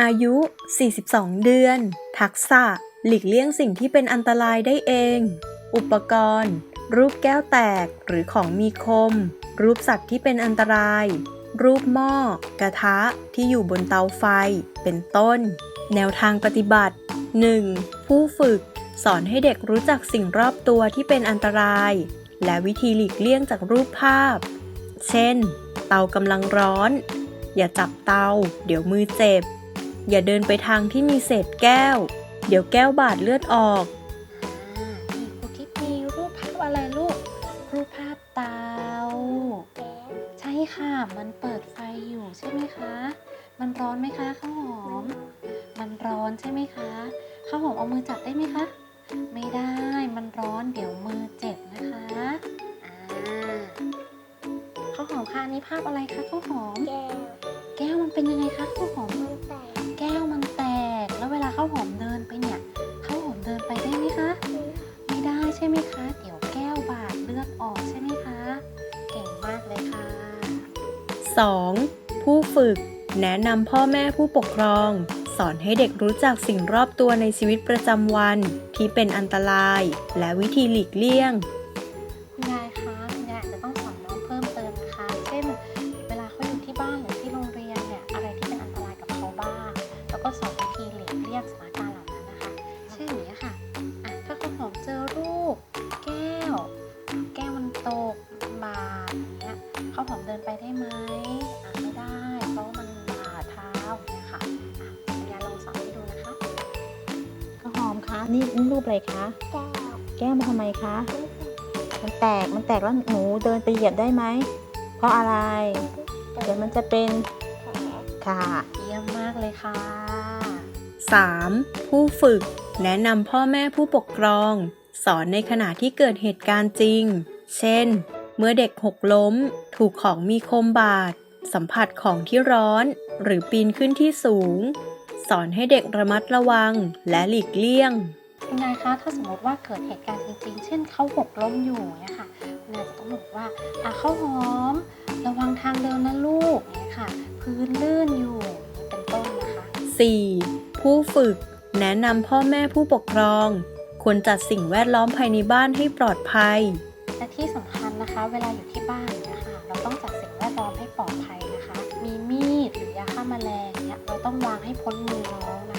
อายุ 42 เดือน ทักษะ หลีกเลี่ยงสิ่งที่เป็นอันตรายได้เอง อุปกรณ์ รูปแก้วแตกหรือของมีคม รูปสัตว์ที่เป็นอันตราย รูปหม้อ กระทะที่อยู่บนเตาไฟ เป็นต้น แนวทางปฏิบัติ 1. ผู้ฝึก สอนให้เด็กรู้จักสิ่งรอบตัวที่เป็นอันตราย และวิธีหลีกเลี่ยงจากรูปภาพ เช่น เตากำลังร้อน อย่าจับเตา เดี๋ยวมือเจ็บ อย่าเดินไปทางที่มีเศษแก้ว เดี๋ยวแก้วบาดเลือดออกอ่านี่ครูทิพย์มีรูปภาพอะไรลูก รูปภาพเตา ใช่ค่ะ มันเปิดไฟอยู่ใช่ไหมคะ มันร้อนไหมคะข้าวหอม มันร้อนใช่ไหมคะข้าวหอมเอามือจับได้ไหมคะ ไม่ได้ มันร้อนเดี๋ยวมือเจ็บนะคะ คะอันนี้ภาพอะไรคะข้าวหอม แก้วแก้วมันเป็นยังไงคะข้าวหอม มันแตกแก้วมันแตก แล้วเวลาข้าวหอมเดินไปเนี่ยข้าวหอมเดินไปได้ไหมคะ ไม่ได้ใช่ไหมคะ เดี๋ยวแก้วบาดเลือดออกใช่ไหมคะ เก่งมากเลยค่ะ 2. ผู้ฝึก แนะนำพ่อแม่ผู้ปกครอง สอนให้เด็กรู้จักสิ่งรอบตัวในชีวิตประจำวัน ที่เป็นอันตราย และวิธีหลีกเลี่ยง คุณยาย ก็สอนวิธีหลีกเลี่ยงสถานการณ์เหล่านั้นนะคะ เช่นอย่างนี้ยค่ะอะ ถ้าข้าวหอมเจอรูป แก้ว แก้วมันตกบาดอย่างเงี้ยข้าวหอมเดินไปได้ไหมอะไม่ได้ เพราะว่ามันบาดเท้าอย่างเงี้ยค่ะอะคุณยายลองสอนให้ดูนะคะข้าวหอมคะนี่นี่รูปอะไรคะแก้วแก้วมาทำไมคะมันแตกมันแตกมันแตกแล้วหนูเดินไปเหยียบได้ไหมเพราะอะไร เดี๋ยวมันจะเป็นแผล ค่ะ เยี่ยมมากเลยค่ะ 3. ผู้ฝึก แนะนำพ่อแม่ผู้ปกครอง สอนในขณะที่เกิดเหตุการณ์จริง เช่น เมื่อเด็กหกล้ม ถูกของมีคมบาด สัมผัสของที่ร้อน หรือปีนขึ้นที่สูง สอนให้เด็กระมัดระวังและหลีกเลี่ยงคุณยายคะถ้าสมมติว่าเกิดเหตุการณ์จริง ๆ เช่นเขาหกล้มอยู่เนี่ยค่ะคุณยายจะต้องบอกว่าอะข้าวหอม ระวังทางเดินนะลูกเนี่ยค่ะ พื้นลื่นอยู่อย่างนี้ 4. ผู้ฝึก แนะนำพ่อแม่ผู้ปกครอง ควรจัดสิ่งแวดล้อมภายในบ้านให้ปลอดภัย และที่สำคัญนะคะ เวลาอยู่ที่บ้านเนี่ยค่ะเราต้องจัดสิ่งแวดล้อมให้ปลอดภัยนะคะ มีมีดหรือยาฆ่าแมลงเนี่ยเราต้องวางให้พ้นมือน้องนะ